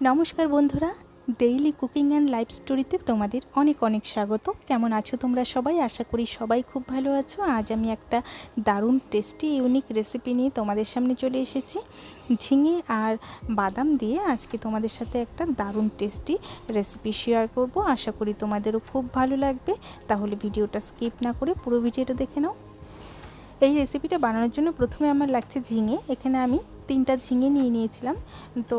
নমস্কার বন্ধুরা daily cooking and life স্টোরিতে তোমাদের অনেক অনেক স্বাগত। কেমন আছো তোমরা সবাই? আশা করি সবাই খুব ভালো আছো। আজ আমি একটা দারুণ টেস্টি ইউনিক রেসিপি নিয়ে তোমাদের সামনে চলে এসেছি। ঝিঙে আর বাদাম দিয়ে আজকে তোমাদের সাথে একটা দারুণ টেস্টি রেসিপি শেয়ার করব। আশা করি তোমাদেরও খুব ভালো লাগবে। তাহলে ভিডিওটা স্কিপ না করে পুরো ভিডিওটা দেখে নাও। এই রেসিপিটা বানানোর জন্য প্রথমে আমার লাগছে ঝিঙে। এখানে আমি তিনটা ঝিঙে নিয়ে নিয়েছিলাম। তো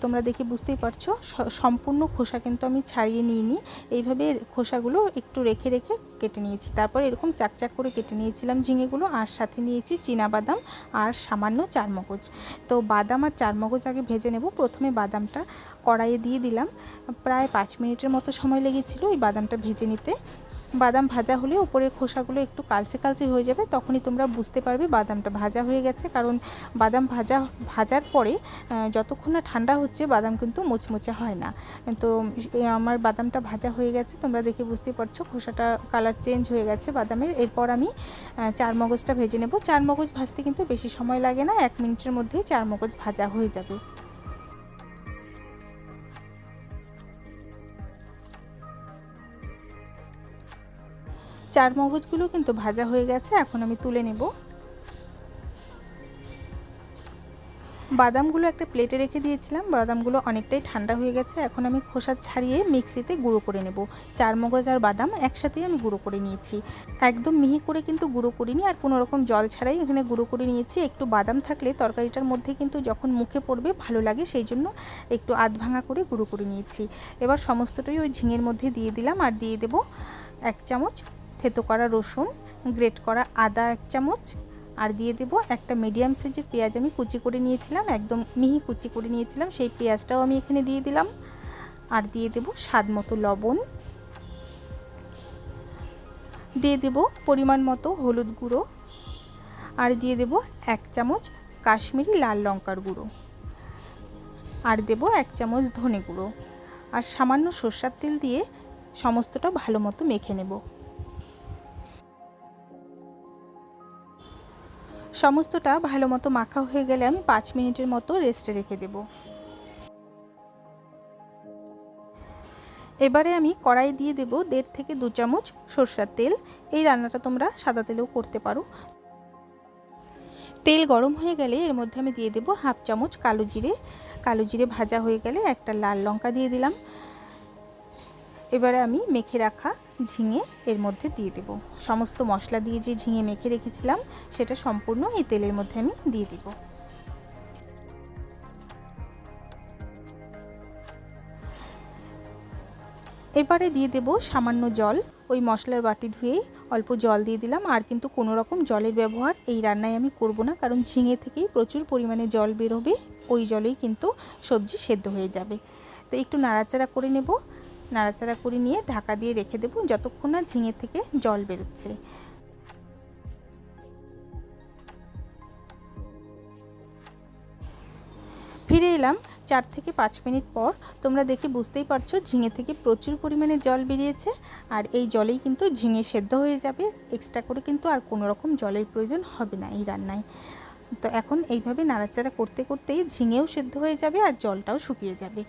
তোমরা দেখে বুঝতেই পারছ সম্পূর্ণ খোসা কিন্তু আমি ছাড়িয়ে নিইনি। এইভাবে খোসাগুলো একটু রেখে রেখে কেটে নিয়েছি। তারপর এরকম চাকচাক করে কেটে নিয়েছিলাম ঝিঙেগুলো আর সাথে নিয়েছি বাদাম আর সামান্য চারমগজ। তো, বাদাম আর চারমগজ আগে ভেজে নেব। প্রথমে বাদামটা কড়াইয়ে দিয়ে দিলাম। প্রায় পাঁচ মিনিটের মতো সময় লেগেছিল ওই বাদামটা ভেজে নিতে। বাদাম ভাজা হলে উপরের খোসাগুলো একটু কালচে কালচে হয়ে যাবে, তখনই তোমরা বুঝতে পারবে বাদামটা ভাজা হয়ে গেছে। কারণ বাদাম ভাজা, ভাজার পরে যতক্ষণ না ঠান্ডা হচ্ছে বাদাম কিন্তু মুচমুচে হয় না। তো আমার বাদামটা ভাজা হয়ে গেছে, তোমরা দেখে বুঝতে পারছ খোসাটা কালার চেঞ্জ হয়ে গেছে বাদামের। এরপর আমি চার মগজটা ভেজে নেব। চার মগজ ভাজতে কিন্তু বেশি সময় লাগে না, এক মিনিটের মধ্যেই চার মগজ ভাজা হয়ে যাবে। চার মগজগুলো কিন্তু ভাজা হয়ে গেছে, এখন আমি তুলে নেব। বাদামগুলো একটা প্লেটে রেখে দিয়েছিলাম, বাদামগুলো অনেকটাই ঠান্ডা হয়ে গেছে, এখন আমি খোসা ছাড়িয়ে মিক্সিতে গুঁড়ো করে নেব। চার মগজ আর বাদাম একসাথেই আমি গুঁড়ো করে নিয়েছি। একদম মিহি করে কিন্তু গুঁড়ো করিনি, আর কোনো রকম জল ছাড়াই এখানে গুঁড়ো করে নিয়েছি। একটু বাদাম থাকলে তরকারিটার মধ্যে কিন্তু যখন মুখে পড়বে ভালো লাগে, সেই জন্য একটু আধ ভাঙা করে গুঁড়ো করে নিয়েছি। এবার সমস্তটাই ওই ঝিঙের মধ্যে দিয়ে দিলাম, আর দিয়ে দেব এক চামচ থেতো করা রসুন, গ্রেট করা আদা এক চামচ, আর দিয়ে দেব একটা মিডিয়াম সাইজের পেঁয়াজ আমি কুচি করে নিয়েছিলাম, একদম মিহি কুচি করে নিয়েছিলাম, সেই পেঁয়াজটাও আমি এখানে দিয়ে দিলাম। আর দিয়ে দেব স্বাদ মতো লবণ। দিয়ে দেব পরিমাণ মতো হলুদ গুঁড়ো। আর দিয়ে দেব এক চামচ কাশ্মীরি লাল লঙ্কার গুঁড়ো। আর দেব এক চামচ ধনে গুঁড়ো। আর সামান্য সর্ষার তেল দিয়ে সমস্তটা ভালো মতো মেখে নেব। সমস্তটা ভালো মতো মাখা হয়ে গেলে আমি পাঁচ মিনিটের মতো রেস্টে রেখে দেব। এবারে আমি কড়াই দিয়ে দেব দেড় থেকে দু চামচ সরষার তেল। এই রান্নাটা তোমরা সাদা তেলেও করতে পারো। তেল গরম হয়ে গেলে এর মধ্যে আমি দিয়ে দেব হাফ চামচ কালো জিরে। কালো জিরে ভাজা হয়ে গেলে একটা লাল লঙ্কা দিয়ে দিলাম। এবারে আমি মেখে রাখা ঝিঙে এর মধ্যে দিয়ে দেব। সমস্ত মশলা দিয়ে যে ঝিঙে মেখে রেখেছিলাম, সেটা সম্পূর্ণ এই তেলের মধ্যে আমি দিয়ে দেব। এবারে দিয়ে দেব সামান্য জল। ওই মশলার বাটি ধুয়েই অল্প জল দিয়ে দিলাম। আর কিন্তু কোনো রকম জলের ব্যবহার এই রান্নায় আমি করব না, কারণ ঝিঙে থেকেই প্রচুর পরিমাণে জল বেরোবে। ওই জলেই কিন্তু সবজি সেদ্ধ হয়ে যাবে। তো একটু নাড়াচাড়া করে নেব। নাড়াচাড়া করে নিয়ে ঢাকা দিয়ে রেখে দেবো যতক্ষণ না ঝিঙে থেকে জল বেরোচ্ছে। ফিরে এলাম চার থেকে পাঁচ মিনিট পর। তোমরা দেখে বুঝতেই পারছ ঝিঙে থেকে প্রচুর পরিমাণে জল বেরিয়েছে আর এই জলেই কিন্তু ঝিঙে সেদ্ধ হয়ে যাবে। এক্সট্রা করে কিন্তু আর কোনো রকম জলের প্রয়োজন হবে না এই রান্নায়। তো এখন এইভাবে নাড়াচাড়া করতে করতেই ঝিঙেও সেদ্ধ হয়ে যাবে আর জলটাও শুকিয়ে যাবে।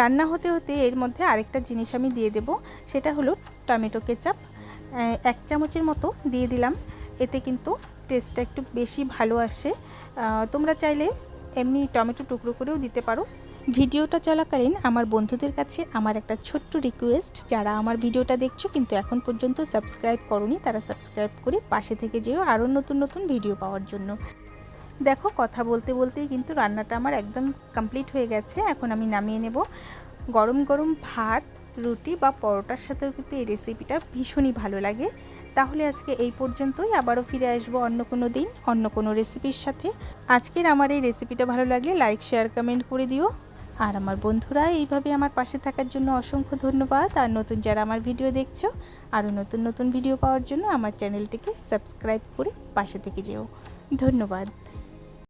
রান্না হতে হতে এর মধ্যে আরেকটা জিনিস আমি দিয়ে দেব, সেটা হলো টমেটো কেচাপ। এক চামচের মতো দিয়ে দিলাম, এতে কিন্তু টেস্টটা একটু বেশি ভালো আসে। তোমরা চাইলে এমনি টমেটো টুকরো করেও দিতে পারো। ভিডিওটা চলাকালীন আমার বন্ধুদের কাছে আমার একটা ছোট্ট রিকোয়েস্ট যারা আমার ভিডিওটা দেখছ কিন্তু এখন পর্যন্ত সাবস্ক্রাইব করনি, তারা সাবস্ক্রাইব করে পাশে থেকে যেও আরও নতুন নতুন ভিডিও পাওয়ার জন্য। দেখো, কথা বলতে বলতেই কিন্তু রান্নাটা আমার একদম কমপ্লিট হয়ে গেছে। এখন আমি নামিয়ে নেব। গরম গরম ভাত, রুটি বা পরোটার সাথেও কিন্তু এই রেসিপিটা ভীষণই ভালো লাগে। তাহলে আজকে এই পর্যন্তই। আবারও ফিরে আসব অন্য কোনো দিন, অন্য কোনো রেসিপির সাথে। আজকের আমার এই রেসিপিটা ভালো লাগলে লাইক শেয়ার কমেন্ট করে দিও। আর আমার বন্ধুরা, এইভাবে আমার পাশে থাকার জন্য অসংখ্য ধন্যবাদ। আর নতুন যারা আমার ভিডিও দেখছ, আরও নতুন নতুন ভিডিও পাওয়ার জন্য আমার চ্যানেলটিকে সাবস্ক্রাইব করে পাশে থেকে যেও। ধন্যবাদ।